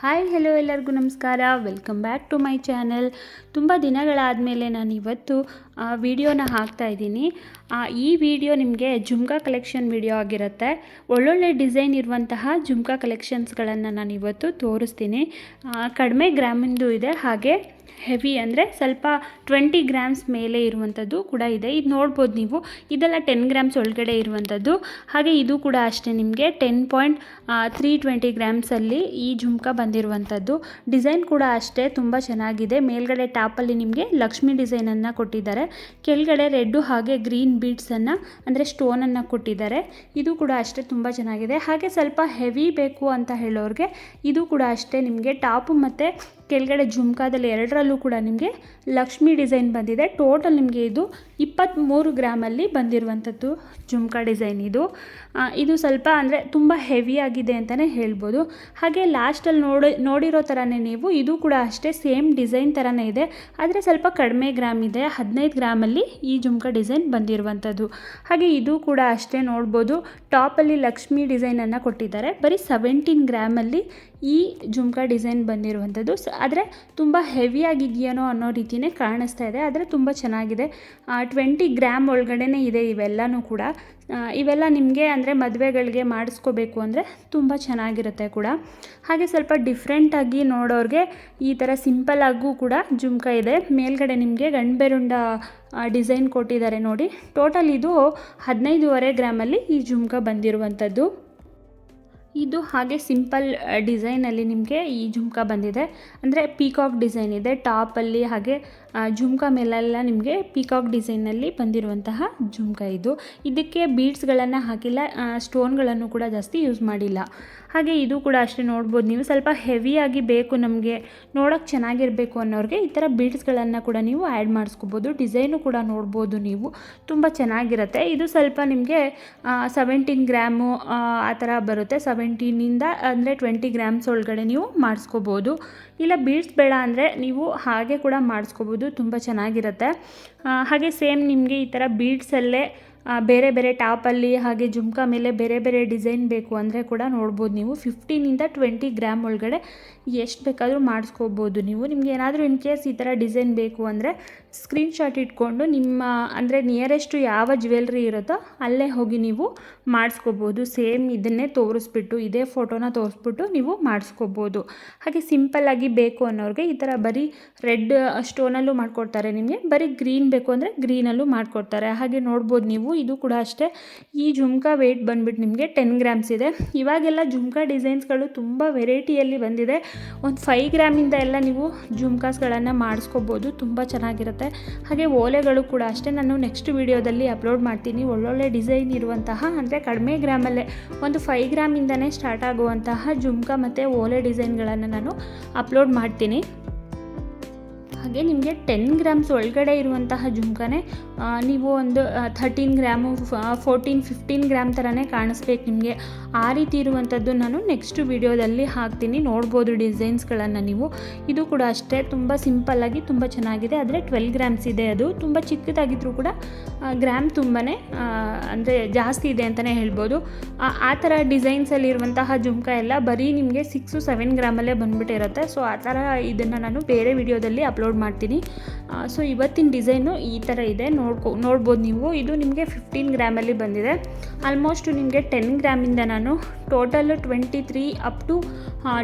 Hi hello ಎಲ್ಲರಿಗೂ ನಮಸ್ಕಾರ. Welcome back to my channel ತುಂಬ ದಿನಗಳಾದಮೇಲೆ ನಾನು ಇವತ್ತು ವಿಡಿಯೋನ ಹಾಕ್ತಾ ಇದ್ದೀನಿ. ಈ ವಿಡಿಯೋ ನಿಮಗೆ ಜುಮ್ಕಾ ಕಲೆಕ್ಷನ್ ವಿಡಿಯೋ ಆಗಿರುತ್ತೆ. ಒಳ್ಳೊಳ್ಳೆ ಡಿಸೈನ್ ಇರುವಂತಹ ಜುಮ್ಕಾ ಕಲೆಕ್ಷನ್ಸ್ಗಳನ್ನು ನಾನು ಇವತ್ತು ತೋರಿಸ್ತೀನಿ. ಕಡಿಮೆ ಗ್ರಾಮಿಂದು ಇದೆ. ಹಾಗೆ ಹೆವಿ ಅಂದರೆ ಸ್ವಲ್ಪ ಟ್ವೆಂಟಿ ಗ್ರಾಮ್ಸ್ ಮೇಲೆ ಇರುವಂಥದ್ದು ಕೂಡ ಇದೆ. ಇದು ನೋಡ್ಬೋದು ನೀವು. ಇದೆಲ್ಲ ಟೆನ್ ಗ್ರಾಮ್ಸ್ ಒಳಗಡೆ ಇರುವಂಥದ್ದು. ಹಾಗೆ ಇದು ಕೂಡ ಅಷ್ಟೇ ನಿಮಗೆ ಟೆನ್ ಪಾಯಿಂಟ್ ತ್ರೀ ಟ್ವೆಂಟಿ ಗ್ರಾಮ್ಸಲ್ಲಿ ಈ ಜುಮ್ಕಾ ಬಂದಿರುವಂಥದ್ದು. ಡಿಸೈನ್ ಕೂಡ ಅಷ್ಟೇ, ತುಂಬ ಚೆನ್ನಾಗಿದೆ. ಮೇಲ್ಗಡೆ ಟಾಪಲ್ಲಿ ನಿಮಗೆ ಲಕ್ಷ್ಮಿ ಡಿಸೈನನ್ನು ಕೊಟ್ಟಿದ್ದಾರೆ. ಕೆಳಗಡೆ ರೆಡ್ಡು ಹಾಗೆ ಗ್ರೀನ್ ಬೀಡ್ಸನ್ನು ಅಂದರೆ ಸ್ಟೋನನ್ನು ಕೊಟ್ಟಿದ್ದಾರೆ. ಇದು ಕೂಡ ಅಷ್ಟೇ ತುಂಬ ಚೆನ್ನಾಗಿದೆ. ಹಾಗೆ ಸ್ವಲ್ಪ ಹೆವಿ ಬೇಕು ಅಂತ ಹೇಳೋರಿಗೆ ಇದು ಕೂಡ ಅಷ್ಟೇ ನಿಮಗೆ ಟಾಪು ಮತ್ತು ಕೆಳಗಡೆ ಜುಮ್ಕಾದಲ್ಲಿ ಎರಡರಲ್ಲೂ ಕೂಡ ನಿಮಗೆ ಲಕ್ಷ್ಮಿ ಡಿಸೈನ್ ಬಂದಿದೆ. ಟೋಟಲ್ ನಿಮಗೆ ಇದು ಇಪ್ಪತ್ತ್ಮೂರು ಗ್ರಾಮಲ್ಲಿ ಬಂದಿರುವಂಥದ್ದು ಜುಮ್ಕಾ ಡಿಸೈನ್ ಇದು. ಇದು ಸ್ವಲ್ಪ ಅಂದರೆ ತುಂಬ ಹೆವಿ ಆಗಿದೆ ಅಂತಲೇ ಹೇಳ್ಬೋದು. ಹಾಗೆ ಲಾಸ್ಟಲ್ಲಿ ನೋಡಿ, ನೋಡಿರೋ ಥರನೇ ನೀವು ಇದು ಕೂಡ ಅಷ್ಟೇ ಸೇಮ್ ಡಿಸೈನ್ ಥರನೇ ಇದೆ. ಆದರೆ ಸ್ವಲ್ಪ ಕಡಿಮೆ ಗ್ರಾಮ್ ಇದೆ, ಹದಿನೈದು ಗ್ರಾಮಲ್ಲಿ ಈ ಜುಮ್ಕಾ ಡಿಸೈನ್ ಬಂದಿರುವಂಥದ್ದು. ಹಾಗೆ ಇದು ಕೂಡ ಅಷ್ಟೇ ನೋಡ್ಬೋದು. ಟಾಪಲ್ಲಿ ಲಕ್ಷ್ಮಿ ಡಿಸೈನನ್ನು ಕೊಟ್ಟಿದ್ದಾರೆ. ಬರೀ ಸೆವೆಂಟೀನ್ ಗ್ರಾಮಲ್ಲಿ ಈ ಜುಮ್ಕಾ ಡಿಸೈನ್ ಬಂದಿರುವಂಥದ್ದು. ಸ, ಆದರೆ ತುಂಬ ಹೆವಿಯಾಗಿದೆಯೇನೋ ಅನ್ನೋ ರೀತಿಯೇ ಕಾಣಿಸ್ತಾ ಇದೆ. ಆದರೆ ತುಂಬ ಚೆನ್ನಾಗಿದೆ. ಟ್ವೆಂಟಿ ಗ್ರಾಮ್ ಒಳಗಡೆನೇ ಇದೆ ಇವೆಲ್ಲನೂ ಕೂಡ. ಇವೆಲ್ಲ ನಿಮಗೆ ಅಂದರೆ ಮದುವೆಗಳಿಗೆ ಮಾಡಿಸ್ಕೋಬೇಕು ಅಂದರೆ ತುಂಬ ಚೆನ್ನಾಗಿರುತ್ತೆ ಕೂಡ. ಹಾಗೆ ಸ್ವಲ್ಪ ಡಿಫ್ರೆಂಟಾಗಿ ನೋಡೋರಿಗೆ ಈ ಥರ ಸಿಂಪಲ್ಲಾಗೂ ಕೂಡ ಜುಮ್ಕ ಇದೆ. ಮೇಲ್ಗಡೆ ನಿಮಗೆ ಗಂಡ್ಬೆರುಂಡ ಡಿಸೈನ್ ಕೊಟ್ಟಿದ್ದಾರೆ ನೋಡಿ. ಟೋಟಲ್ ಇದು ಹದಿನೈದೂವರೆ ಗ್ರಾಮಲ್ಲಿ ಈ ಜುಮ್ಕ ಬಂದಿರುವಂಥದ್ದು. ಇದು ಹಾಗೆ ಸಿಂಪಲ್ ಡಿಸೈನಲ್ಲಿ ನಿಮಗೆ ಈ ಜುಮ್ಕಾ ಬಂದಿದೆ. ಅಂದರೆ ಪೀಕಾಕ್ ಡಿಸೈನ್ ಇದೆ. ಟಾಪಲ್ಲಿ ಹಾಗೆ ಝುಮ್ಕ ಜುಮ್ಕಾ ಮೇಲೆಲ್ಲ ನಿಮಗೆ ಪೀಕಾಕ್ ಡಿಸೈನಲ್ಲಿ ಬಂದಿರುವಂತಹ ಜುಮ್ಕಾ ಇದು. ಇದಕ್ಕೆ ಬೀಡ್ಸ್ಗಳನ್ನು ಹಾಕಿಲ್ಲ ಸ್ಟೋನ್ಗಳನ್ನು ಕೂಡ ಜಾಸ್ತಿ ಯೂಸ್ ಮಾಡಿಲ್ಲ. ಹಾಗೆ ಇದು ಕೂಡ ಅಷ್ಟೇ ನೋಡ್ಬೋದು. ನೀವು ಸ್ವಲ್ಪ ಹೆವಿಯಾಗಿ ಬೇಕು ನಮಗೆ ನೋಡೋಕ್ಕೆ ಚೆನ್ನಾಗಿರಬೇಕು ಅನ್ನೋರಿಗೆ ಈ ಥರ ಬೀಡ್ಸ್ಗಳನ್ನು ಕೂಡ ನೀವು ಆ್ಯಡ್ ಮಾಡಿಸ್ಕೋಬೋದು. ಡಿಸೈನು ಕೂಡ ನೋಡ್ಬೋದು ನೀವು. ತುಂಬ ಚೆನ್ನಾಗಿರುತ್ತೆ. ಇದು ಸ್ವಲ್ಪ ನಿಮಗೆ ಸೆವೆಂಟೀನ್ ಗ್ರಾಮು ಆ ಥರ ಬರುತ್ತೆ. ಸೆವೆಂಟೀನಿಂದ ಅಂದರೆ ಟ್ವೆಂಟಿ ಗ್ರಾಮ್ಸ್ ಒಳಗಡೆ ನೀವು ಮಾಡಿಸ್ಕೋಬೋದು. ಇಲ್ಲ ಬೀಡ್ಸ್ ಬೇಡ ಅಂದರೆ ನೀವು ಹಾಗೆ ಕೂಡ ಮಾಡಿಸ್ಕೋಬೋದು, ತುಂಬ ಚೆನ್ನಾಗಿರುತ್ತೆ. ಹಾಗೆ ಸೇಮ್ ನಿಮಗೆ ಈ ಥರ ಬೀಡ್ಸಲ್ಲೇ ಬೇರೆ ಬೇರೆ ಟಾಪಲ್ಲಿ ಹಾಗೆ ಜುಮ್ಕಾ ಮೇಲೆ ಬೇರೆ ಬೇರೆ ಡಿಸೈನ್ ಬೇಕು ಅಂದರೆ ಕೂಡ ನೋಡ್ಬೋದು ನೀವು. ಫಿಫ್ಟೀನಿಂದ ಟ್ವೆಂಟಿ ಗ್ರಾಮ್ ಒಳಗಡೆ ಎಷ್ಟು ಬೇಕಾದರೂ ಮಾಡಿಸ್ಕೋಬೋದು ನೀವು. ನಿಮ್ಗೆ ಏನಾದರೂ ಇನ್ ಕೇಸ್ ಈ ಥರ ಡಿಸೈನ್ ಬೇಕು ಅಂದರೆ ಸ್ಕ್ರೀನ್ಶಾಟ್ ಇಟ್ಕೊಂಡು ನಿಮ್ಮ, ಅಂದರೆ ನಿಯರೆಸ್ಟು ಯಾವ ಜ್ಯುವೆಲ್ರಿ ಇರುತ್ತೋ ಅಲ್ಲೇ ಹೋಗಿ ನೀವು ಮಾಡಿಸ್ಕೋಬೋದು. ಸೇಮ್ ಇದನ್ನೇ ತೋರಿಸ್ಬಿಟ್ಟು, ಇದೇ ಫೋಟೋನ ತೋರಿಸ್ಬಿಟ್ಟು ನೀವು ಮಾಡಿಸ್ಕೋಬೋದು. ಹಾಗೆ ಸಿಂಪಲ್ಲಾಗಿ ಬೇಕು ಅನ್ನೋರಿಗೆ ಈ ಥರ ಬರೀ ರೆಡ್ ಸ್ಟೋನಲ್ಲೂ ಮಾಡಿಕೊಡ್ತಾರೆ ನಿಮಗೆ. ಬರೀ ಗ್ರೀನ್ ಬೇಕು ಅಂದರೆ ಗ್ರೀನಲ್ಲೂ ಮಾಡಿಕೊಡ್ತಾರೆ. ಹಾಗೆ ನೋಡ್ಬೋದು ನೀವು ಇದು ಕೂಡ ಅಷ್ಟೇ. ಈ ಜುಮ್ಕಾ ವೆಯ್ಟ್ ಬಂದ್ಬಿಟ್ಟು ನಿಮಗೆ ಟೆನ್ ಗ್ರಾಮ್ಸ್ ಇದೆ. ಇವಾಗೆಲ್ಲ ಜುಮ್ಕಾ ಡಿಸೈನ್ಸ್ಗಳು ತುಂಬ ವೆರೈಟಿಯಲ್ಲಿ ಬಂದಿದೆ. ಒಂದು ಫೈವ್ ಗ್ರಾಮಿಂದ ಎಲ್ಲ ನೀವು ಜುಮ್ಕಾಸ್ಗಳನ್ನು ಮಾಡಿಸ್ಕೋಬೋದು. ತುಂಬ ಚೆನ್ನಾಗಿರುತ್ತೆ. ಹಾಗೆ ಓಲೆಗಳು ಕೂಡ ಅಷ್ಟೇ. ನಾನು ನೆಕ್ಸ್ಟ್ ವಿಡಿಯೋದಲ್ಲಿ ಅಪ್ಲೋಡ್ ಮಾಡ್ತೀನಿ. ಒಳ್ಳೊಳ್ಳೆ ಡಿಸೈನ್ ಇರುವಂತಹ, ಅಂದರೆ ಕಡಿಮೆ ಗ್ರಾಮಲ್ಲೇ ಒಂದು ಫೈವ್ ಗ್ರಾಮಿಂದನೇ ಸ್ಟಾರ್ಟ್ ಆಗುವಂತಹ ಜುಮ್ಕಾ ಮತ್ತು ಓಲೆ ಡಿಸೈನ್ಗಳನ್ನು ನಾನು ಅಪ್ಲೋಡ್ ಮಾಡ್ತೀನಿ. ಹಾಗೆ ನಿಮಗೆ ಟೆನ್ ಗ್ರಾಮ್ಸ್ ಒಳಗಡೆ ಇರುವಂತಹ ಜುಮ್ಕಾನೇ ನೀವು ಒಂದು thirteen gram fourteen fifteen gram ಥರನೇ ಕಾಣಿಸ್ಬೇಕು ನಿಮಗೆ. ಆ ರೀತಿ ಇರುವಂಥದ್ದು ನಾನು ನೆಕ್ಸ್ಟ್ ವಿಡಿಯೋದಲ್ಲಿ ಹಾಕ್ತೀನಿ. ನೋಡ್ಬೋದು ಡಿಸೈನ್ಸ್ಗಳನ್ನು ನೀವು. ಇದು ಕೂಡ ಅಷ್ಟೇ, ತುಂಬ ಸಿಂಪಲ್ಲಾಗಿ ತುಂಬ ಚೆನ್ನಾಗಿದೆ. ಆದರೆ ಟ್ವೆಲ್ ಗ್ರಾಮ್ಸ್ ಇದೆ ಅದು. ತುಂಬ ಚಿಕ್ಕದಾಗಿದ್ದರೂ ಕೂಡ ಗ್ರಾಮ್ ತುಂಬಾ ಅಂದರೆ ಜಾಸ್ತಿ ಇದೆ ಅಂತಲೇ ಹೇಳ್ಬೋದು. ಆ- ಥರ ಡಿಸೈನ್ಸಲ್ಲಿರುವಂತಹ ಜುಮ್ಕ ಎಲ್ಲ ಬರೀ ನಿಮಗೆ ಸಿಕ್ಸು ಸೆವೆನ್ ಗ್ರಾಮಲ್ಲೇ ಬಂದ್ಬಿಟ್ಟಿರುತ್ತೆ. ಸೊ ಆ ಥರ ಇದನ್ನು ನಾನು ಬೇರೆ ವಿಡಿಯೋದಲ್ಲಿ ಅಪ್ಲೋಡ್ ಮಾಡ್ತೀನಿ. ಸೊ ಇವತ್ತಿನ ಡಿಸೈನು ಈ ಥರ ಇದೆ. ನೋಡ್ಕೊ, ನೋಡ್ಬೋದು ನೀವು. ಇದು ನಿಮಗೆ ಫಿಫ್ಟೀನ್ ಗ್ರಾಮಲ್ಲಿ ಬಂದಿದೆ. ಆಲ್ಮೋಸ್ಟು ನಿಮಗೆ ಟೆನ್ ಗ್ರಾಮಿಂದ ನಾನು total twenty three up to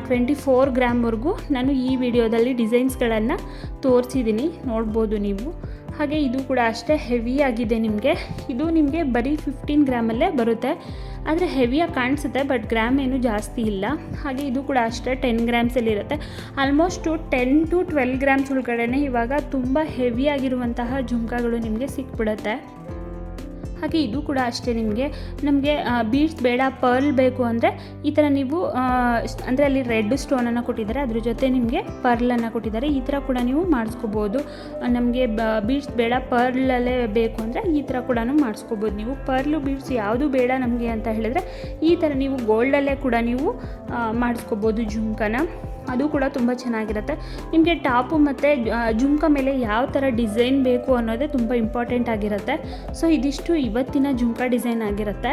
twenty four ಗ್ರಾಮ್ವರೆಗೂ ನಾನು ಈ ವಿಡಿಯೋದಲ್ಲಿ ಡಿಸೈನ್ಸ್ಗಳನ್ನು ತೋರಿಸಿದ್ದೀನಿ. ನೋಡ್ಬೋದು ನೀವು. ಹಾಗೆ ಇದು ಕೂಡ ಅಷ್ಟೇ ಹೆವಿ ಆಗಿದೆ ನಿಮಗೆ. ಇದು ನಿಮಗೆ ಬರೀ ಫಿಫ್ಟೀನ್ ಗ್ರಾಮಲ್ಲೇ ಬರುತ್ತೆ. ಆದರೆ ಹೆವಿಯಾಗಿ ಕಾಣಿಸುತ್ತೆ ಬಟ್ ಗ್ರಾಮ್ ಏನು ಜಾಸ್ತಿ ಇಲ್ಲ. ಹಾಗೆ ಇದು ಕೂಡ ಅಷ್ಟೇ ಟೆನ್ ಗ್ರಾಮ್ಸಲ್ಲಿ ಇರುತ್ತೆ. Almost ten to twelve grams ಒಳಗಡೆ ಇವಾಗ ತುಂಬ ಹೆವಿಯಾಗಿರುವಂತಹ ಜುಮ್ಕಾಗಳು ನಿಮಗೆ ಸಿಕ್ಬಿಡುತ್ತೆ. ಹಾಗೆ ಇದು ಕೂಡ ಅಷ್ಟೇ ನಿಮಗೆ, ನಮಗೆ ಬೀಡ್ಸ್ ಬೇಡ ಪರ್ಲ್ ಬೇಕು ಅಂದರೆ ಈ ಥರ ನೀವು ಅಂದರೆ ಅಲ್ಲಿ ರೆಡ್ ಸ್ಟೋನನ್ನು ಕೊಟ್ಟಿದ್ದಾರೆ, ಅದ್ರ ಜೊತೆ ನಿಮಗೆ ಪರ್ಲನ್ನು ಕೊಟ್ಟಿದ್ದಾರೆ, ಈ ಥರ ಕೂಡ ನೀವು ಮಾಡಿಸ್ಕೋಬೋದು. ನಮಗೆ ಬೀಡ್ಸ್ ಬೇಡ ಪರ್ಲಲ್ಲೇ ಬೇಕು ಅಂದರೆ ಈ ಥರ ಕೂಡ ಮಾಡಿಸ್ಕೋಬೋದು ನೀವು. ಪರ್ಲು ಬೀಡ್ಸ್ ಯಾವುದು ಬೇಡ ನಮಗೆ ಅಂತ ಹೇಳಿದ್ರೆ ಈ ಥರ ನೀವು ಗೋಲ್ಡಲ್ಲೇ ಕೂಡ ನೀವು ಮಾಡಿಸ್ಕೋಬೋದು ಜುಮ್ಕನ. ಅದು ಕೂಡ ತುಂಬ ಚೆನ್ನಾಗಿರುತ್ತೆ. ನಿಮಗೆ ಟಾಪು ಮತ್ತು ಜುಮ್ಕ ಮೇಲೆ ಯಾವ ಥರ ಡಿಸೈನ್ ಬೇಕು ಅನ್ನೋದೇ ತುಂಬ ಇಂಪಾರ್ಟೆಂಟ್ ಆಗಿರುತ್ತೆ. ಸೊ ಇದಿಷ್ಟು ಇವತ್ತಿನ ಜುಮ್ಕಾ ಡಿಸೈನ್ ಆಗಿರುತ್ತೆ.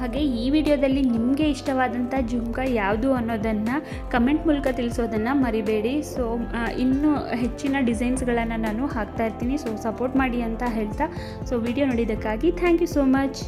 ಹಾಗೆ ಈ ವಿಡಿಯೋದಲ್ಲಿ ನಿಮಗೆ ಇಷ್ಟವಾದಂಥ ಜುಮ್ಕಾ ಯಾವುದು ಅನ್ನೋದನ್ನು ಕಮೆಂಟ್ ಮೂಲಕ ತಿಳಿಸೋದನ್ನು ಮರಿಬೇಡಿ. ಸೊ ಇನ್ನೂ ಹೆಚ್ಚಿನ ಡಿಸೈನ್ಸ್ಗಳನ್ನು ನಾನು ಹಾಕ್ತಾ ಇರ್ತೀನಿ. ಸೊ ಸಪೋರ್ಟ್ ಮಾಡಿ ಅಂತ ಹೇಳ್ತಾ. ಸೊ ವಿಡಿಯೋ ನೋಡಿದ್ದಕ್ಕಾಗಿ ಥ್ಯಾಂಕ್ ಯು ಸೋ ಮಚ್